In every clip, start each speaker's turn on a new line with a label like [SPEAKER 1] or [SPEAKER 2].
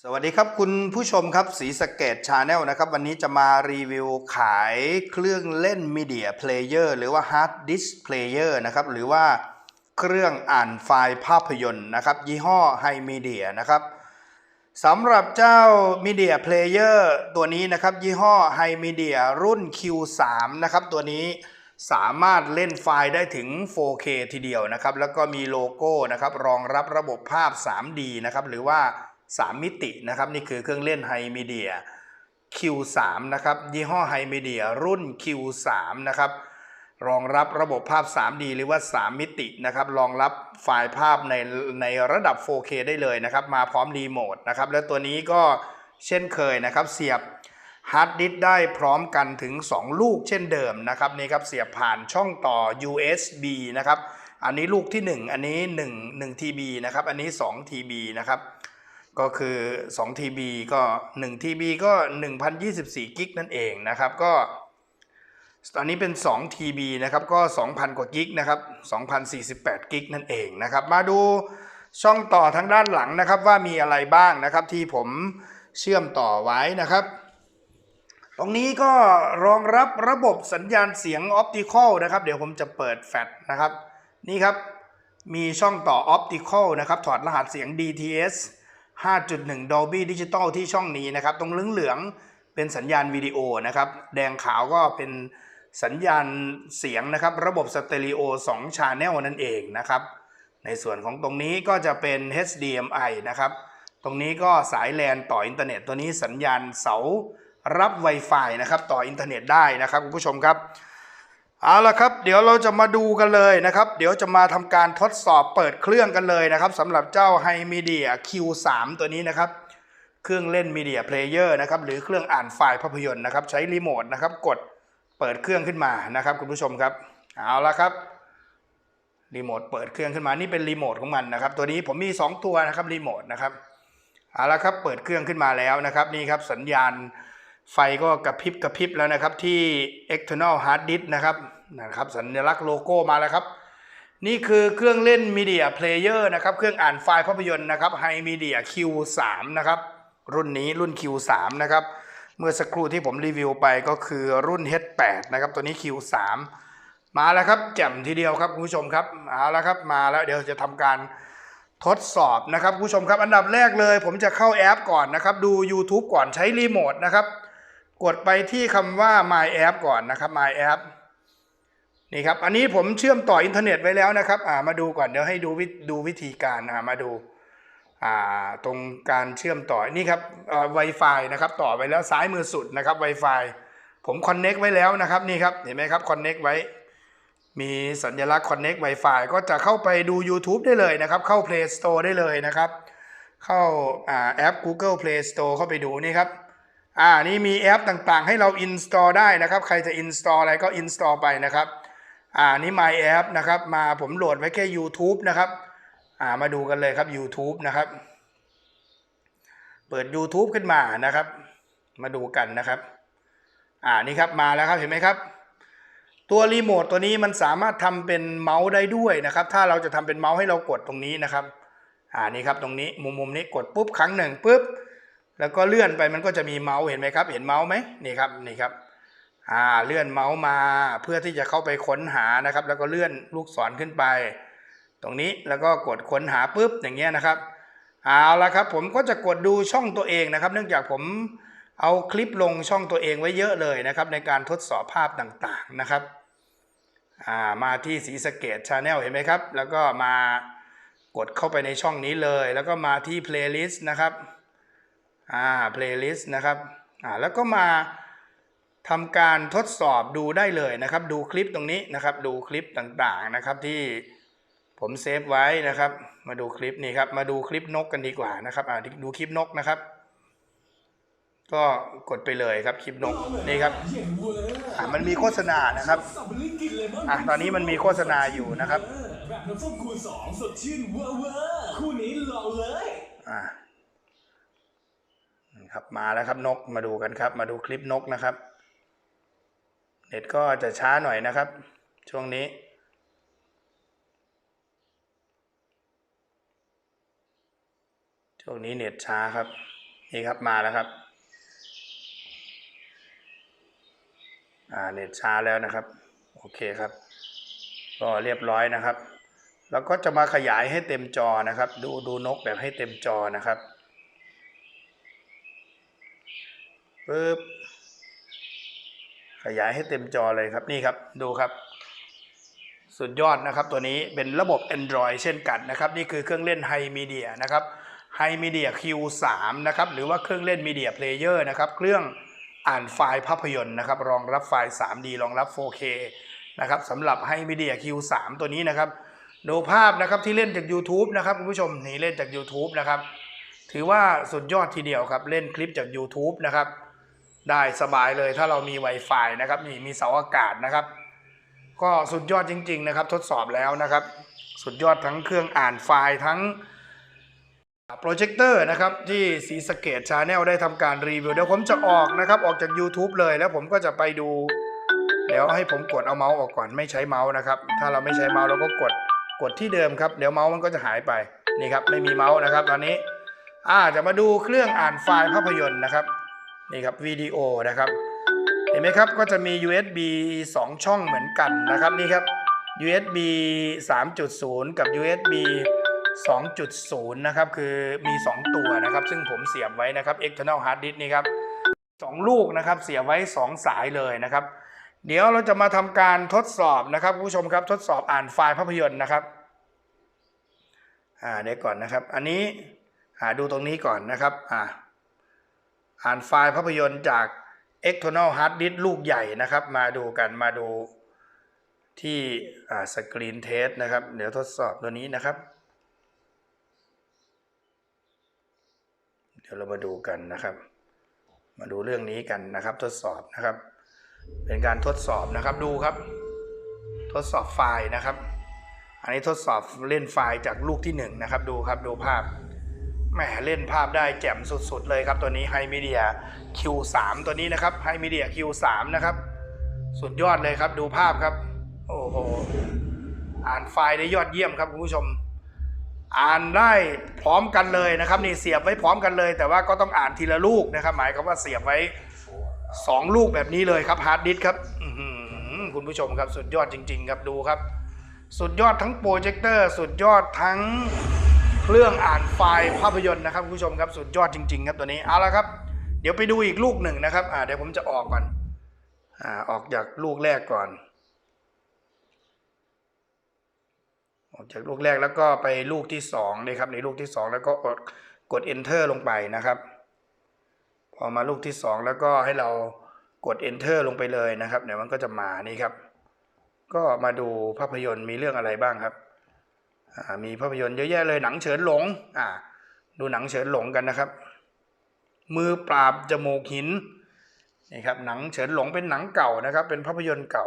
[SPEAKER 1] สวัสดีครับคุณผู้ชมครับสีสเกตชาแนลนะครับ วันนี้จะมารีวิวขายเครื่องเล่นมีเดียเพลเยอร์หรือว่าฮาร์ดดิสเพลเยอร์นะครับ หรือว่าเครื่องอ่านไฟล์ภาพยนตร์นะครับ ยี่ห้อไฮมีเดียนะครับสำหรับเจ้า Media Player ตัวนี้นะครับ ยี่ห้อ Hi Media รุ่น Q3 นะครับตัวนี้สามารถเล่นไฟล์ได้ถึง 4K ทีเดียวนะครับ แล้วก็มีโลโก้นะครับ รองรับระบบภาพ 3D นะครับ หรือว่า 3 มิตินะครับ นี่คือเครื่องเล่น Hi Media Q3 นะครับ ยี่ห้อ Hi Media รุ่น Q3 นะครับ รองรับระบบภาพ 3D หรือว่า 3 มิตินะครับ รองรับไฟล์ภาพในในระดับ 4K ได้เลยนะครับ มาพร้อมรีโมทนะครับ และตัวนี้ก็เช่นเคยนะครับ เสียบฮาร์ดดิสก์ได้พร้อมกันถึง 2 ลูกเช่นเดิมนะครับนี่ครับเสียบผ่านช่องต่อ USB นะครับ อันนี้ลูกที่ 1 อันนี้ 1 1 TB นะครับ อันนี้ 2 TB นะครับ ก็คือ2 TB ก็1 TB ก็1024กิกนั่นเองนะครับก็ตอนนี้เป็น2 TB นะครับก็ 2,000 กว่ากิกนะครับ2,048กิกนั่นเองนะครับมาดูช่องต่อทางด้านหลังนะครับว่ามีอะไรบ้างนะครับที่ผมเชื่อมต่อไว้นะครับ ตรงนี้ก็รองรับระบบสัญญาณเสียงออปติคอลนะครับเดี๋ยวผมจะเปิดแฟลชนะครับนี่ครับมีช่องต่อออปติคอลนะครับถอดรหัสเสียง DTS 5.1 Dolby Digital ที่ช่องนี้นะครับ ตรงเหลืองๆเป็นสัญญาณวิดีโอนะครับ แดงขาวก็เป็นสัญญาณเสียงนะครับ ระบบสเตอริโอ2 Channel นั่นเองนะครับ ในส่วนของตรงนี้ก็จะเป็น HDMI นะครับ ตรงนี้ก็สายแลนต่ออินเทอร์เน็ต ตัวนี้สัญญาณเสารับ Wi-Fi นะครับ ต่ออินเทอร์เน็ตได้นะครับคุณผู้ชมครับ เอาละครับ เดี๋ยวเราจะมาดูกันเลยนะครับ เดี๋ยวจะมาทำการทดสอบเปิดเครื่องกันเลยนะครับสำหรับเจ้า Hi Media Q3 ตัวนี้นะครับ เครื่องเล่น Media Player นะครับ หรือเครื่องอ่านไฟล์ภาพยนตร์นะครับ ใช้รีโมทนะครับ กดเปิดเครื่องขึ้นมานะครับ คุณผู้ชมครับ เอาละครับรีโมทเปิดเครื่องขึ้นมานี่เป็นรีโมทของมันนะครับ ตัวนี้ผมมี 2 ตัวนะครับรีโมทนะครับเอาละครับเปิดเครื่องขึ้นมาแล้วนะครับ นี่ครับสัญญาณไฟก็กระพริบกระพริบแล้วนะครับที่ external hard disk นะครับ นะครับสัญลักษณ์โลโก้มาแล้วครับ นี่คือเครื่องเล่น Media Player นะครับเครื่องอ่านไฟล์ภาพยนตร์นะครับ Hi Media Q3 นะครับรุ่นนี้รุ่น Q3 นะครับเมื่อสักครู่ที่ผมรีวิวไปก็คือรุ่น H8 นะครับตัวนี้ Q3 มาแล้วครับแจ่มทีเดียวครับคุณผู้ชมครับเอาแล้วครับมาแล้วเดี๋ยวจะทำการทดสอบนะครับคุณผู้ชมครับ อันดับแรกเลย ผมจะเข้าแอปก่อนนะครับ ดู YouTube ก่อนใช้รีโมทนะครับ กดไปที่คำว่า My App ก่อนนะครับ My App นี่ครับ อันนี้ผมเชื่อมต่ออินเทอร์เน็ตไว้แล้วนะครับอ่ามาดูก่อนเดี๋ยวให้ดูวิดูวิธีการอ่ามาดูอ่าตรงการเชื่อมต่อนี่ครับอ่อ Wi-Fi นะครับต่อไปแล้วซ้ายมือสุดนะครับ Wi-Fi ผมคอนเน็กไว้แล้วนะครับนี่ครับเห็นไหมครับคอนเน็กไว้ มีสัญลักษณ์ Connect Wi-Fi ก็จะเข้าไปดู YouTube ได้เลยนะครับ เข้า Play Store ได้เลยนะครับ เข้าอ่าแอป Google Play Store เข้าไปดูนี่ครับอ่านี่มีแอปต่างๆ ให้เรา install ได้นะครับ ใครจะ install อะไรก็ install ไปนะครับ อ่านี่ My App นะครับ มาผมโหลดไว้แค่ YouTube นะครับ อ่ามาดูกันเลยครับ YouTube นะครับ เปิด YouTube ขึ้นมานะครับ มาดูกันนะครับ อ่านี่ครับมาแล้วครับเห็นไหมครับ ตัวรีโมทตัวนี้มันสามารถทำเป็นเมาส์ได้ด้วยนะครับ ถ้าเราจะทำเป็นเมาส์ให้เรากดตรงนี้นะครับ อ่านี่ครับตรงนี้มุมมุมนี้กดปุ๊บครั้งหนึ่งปุ๊บแล้วก็เลื่อนไปมันก็จะมีเมาส์เห็นไหมครับ เห็นเมาส์ไหมนี่ครับนี่ครับ อ่าเลื่อนเมาส์มาเพื่อที่จะเข้าไปค้นหานะครับ แล้วก็เลื่อนลูกศรขึ้นไป ตรงนี้แล้วก็กดค้นหาปุ๊บอย่างเงี้ยนะครับเอาละครับผมก็จะกดดูช่องตัวเองนะครับ เนื่องจากผมเอาคลิปลงช่องตัวเองไว้เยอะเลยนะครับ ในการทดสอบภาพต่างๆนะครับามาที่สีสเกตชาแนลเห็นไหมครับ แล้วก็มากดเข้าไปในช่องนี้เลย แล้วก็มาที่ playlist นะครับอ่า playlist นะครับอ่าแล้วก็มา ทำการทดสอบดูได้เลยนะครับ ดูคลิปตรงนี้นะครับ ดูคลิปต่างๆนะครับที่ผมเซฟไว้นะครับ มาดูคลิปนี้ครับ มาดูคลิปนกกันดีกว่านะครับอ่าดูคลิปนกนะครับ ก็กดไปเลยครับคลิปนกนี่ครับอ่ามันมีโฆษณานะครับอะตอนนี้มันมีโฆษณาอยู่นะครับ
[SPEAKER 2] แบบน้ำส้มคูณสองสดชื่นเวอร์เวอร์คู่นี้ลองเลย
[SPEAKER 1] อ่าครับมาแล้วครับนกมาดูกันครับ มาดูคลิปนกนะครับ เน็ตก็จะช้าหน่อยนะครับ ช่วงนี้ ช่วงนี้เน็ตช้าครับ นี่ครับมาแล้วครับ อ่าเน็ตช้าแล้วนะครับ โอเคครับ ก็เรียบร้อยนะครับ แล้วก็จะมาขยายให้เต็มจอนะครับ ดูดูนกแบบให้เต็มจอนะครับปึ๊บ ขยายให้เต็มจอเลยครับนี่ครับดูครับ สุดยอดนะครับ ตัวนี้เป็นระบบ Android เช่นกันนะครับ นี่คือเครื่องเล่น Hi Media นะครับ Hi Media Q3 นะครับหรือว่าเครื่องเล่น Media Player นะครับเครื่องอ่านไฟล์ภาพยนตร์นะครับ รองรับไฟล์ 3D รองรับ 4K นะครับสำหรับ Hi Media Q3 ตัวนี้นะครับดูภาพนะครับที่เล่นจาก YouTube นะครับคุณผู้ชมนี่เล่นจาก YouTube นะครับถือว่าสุดยอดทีเดียวครับเล่นคลิปจาก YouTube นะครับ ได้สบายเลยถ้าเรามี Wi-Fi นะครับนี่มีเสาอากาศนะครับ ก็สุดยอดจริง ๆ นะครับ ทดสอบแล้วนะครับ สุดยอดทั้งเครื่องอ่านไฟล์ทั้งโปรเจคเตอร์นะครับที่สีสเกตชาแนลได้ทำการรีวิว เดี๋ยวผมจะออกนะครับ ออกจาก YouTube เลยแล้วผมก็จะไปดูเดี๋ยวให้ผมกดเอาเมาส์ออกก่อนไม่ใช้เมาส์นะครับ ถ้าเราไม่ใช้เมาส์เราก็กดกดที่เดิมครับ เดี๋ยวเมาส์มันก็จะหายไปนี่ครับไม่มีเมาส์นะครับ ตอนนี้อ่าจะมาดูเครื่องอ่านไฟล์ภาพยนตร์นะครับ นี่ครับวิดีโอนะครับ เห็นไหมครับก็จะมี USB 2 ช่องเหมือนกันนะครับนี่ครับ USB 3.0 กับ USB 2.0 นะครับ คือมี 2 ตัวนะครับ ซึ่งผมเสียบไว้นะครับ external hard disk นี่ครับสองลูกนะครับ เสียบไว้ 2 สายเลยนะครับ เดี๋ยวเราจะมาทำการทดสอบนะครับผู้ชมครับทดสอบอ่านไฟล์ภาพยนตร์นะครับอ่าเดี๋ยวก่อนนะครับ อันนี้หาดูตรงนี้ก่อนนะครับอ่า อ่านไฟล์ภาพยนตร์จาก external hard disk ลูกใหญ่นะครับ มาดูกันมาดูที่สกรีนเทสนะครับ เดี๋ยวทดสอบตัวนี้นะครับ เดี๋ยวเรามาดูกันนะครับ มาดูเรื่องนี้กันนะครับ ทดสอบนะครับ เป็นการทดสอบนะครับดูครับ ทดสอบไฟล์นะครับ อันนี้ทดสอบเล่นไฟล์จากลูกที่1นะครับ ดูครับดูภาพ แหมเล่นภาพได้แจ่มสุด ๆ เลยครับตัวนี้ Hi Media Q3 ตัวนี้นะครับ Hi Media Q3 นะครับ สุดยอดเลยครับดูภาพครับ โอ้โห อ่านไฟล์ได้ยอดเยี่ยมครับคุณผู้ชม อ่านได้พร้อมกันเลยนะครับ นี่เสียบไว้พร้อมกันเลย แต่ว่าก็ต้องอ่านทีละลูกนะครับ หมายความว่าเสียบไว้สองลูกแบบนี้เลยครับฮาร์ดดิสครับคุณผู้ชมครับสุดยอดจริง ๆ ครับดูครับ สุดยอดทั้งโปรเจคเตอร์ สุดยอดทั้ง เครื่องอ่านไฟล์ภาพยนตร์นะครับคุณผู้ชมครับสุดยอดจริง ๆ ครับตัวนี้เอาละครับ เดี๋ยวไปดูอีกลูกหนึ่งนะครับอ่าเดี๋ยวผมจะออกก่อนอ่าออกจากลูกแรกก่อน ออกจากลูกแรกแล้วก็ไปลูกที่สองเลยครับในลูกที่สองแล้วก็กดกด enter ลงไปนะครับ พอมาลูกที่สองแล้วก็ให้เรากด enter ลงไปเลยนะครับเดี๋ยวมันก็จะมานี่ครับ ก็มาดูภาพยนตร์มีเรื่องอะไรบ้างครับ มีภาพยนตร์เยอะแยะเลยหนังเฉินหลงอ่าดูหนังเฉินหลงกันนะครับ มือปราบจมูกหินนี่ครับหนังเฉินหลงเป็นหนังเก่านะครับ เป็นภาพยนตร์เก่า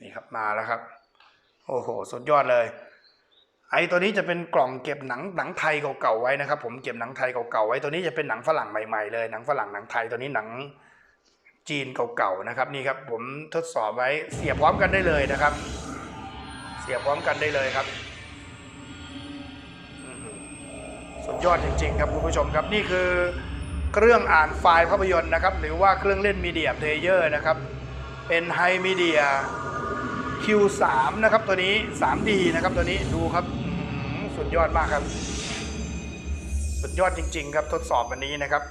[SPEAKER 1] นี่ครับมาแล้วครับ โอ้โหสุดยอดเลย ไอตัวนี้จะเป็นกล่องเก็บหนังหนังไทยเก่าๆไว้นะครับ ผมเก็บหนังไทยเก่าๆไว้ตัวนี้จะเป็นหนังฝรั่งใหม่ๆเลยหนังฝรั่งหนังไทยตัวนี้หนัง จีนเก่าๆนะครับนี่ครับผมทดสอบไว้เสียบพร้อมกันได้เลยนะครับ เสียบพร้อมกันได้เลยครับสุดยอดจริงๆครับคุณผู้ชมครับนี่คือเครื่องอ่านไฟล์ภาพยนตร์นะครับ หรือว่าเครื่องเล่นมีเดียเพลเยอร์นะครับ เป็นไฮมีเดีย Q3 นะครับตัวนี้ 3D นะครับตัวนี้ดูครับสุดยอดมากครับ สุดยอดจริง ๆ ครับทดสอบวันนี้นะครับ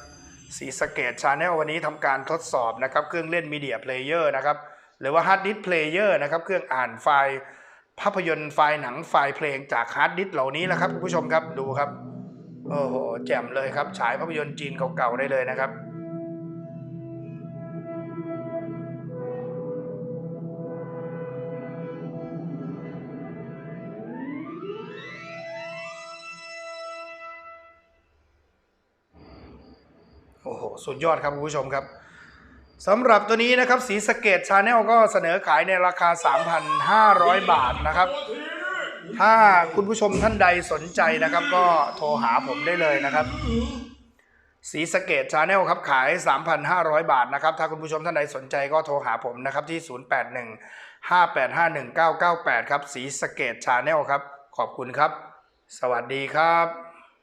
[SPEAKER 1] สีสเกตชาแนลวันนี้ทำการทดสอบนะครับเครื่องเล่นมีเดียเพลเยอร์นะครับหรือว่าฮาร์ดดิสเพลเยอร์นะครับเครื่องอ่านไฟล์ภาพยนตร์ไฟล์หนังไฟล์เพลงจากฮาร์ดดิสเหล่านี้แหละครับคุณผู้ชมครับดูครับโอ้โหแจ่มเลยครับฉายภาพยนตร์จีนเก่าๆได้เลยนะครับ สุดยอดครับคุณผู้ชมครับสำหรับตัวนี้นะครับสีสเกตชาแนลก็เสนอขายในราคา 3,500 บาทนะครับ ถ้าคุณผู้ชมท่านใดสนใจนะครับ ก็โทรหาผมได้เลยนะครับ สีสเกตชาแนลครับขาย 3,500 บาทนะครับ ถ้าคุณผู้ชมท่านใดสนใจก็โทรหาผมนะครับที่ 081 5851 998 ครับสีสเกตชาแนลครับ ขอบคุณครับ สวัสดีครับ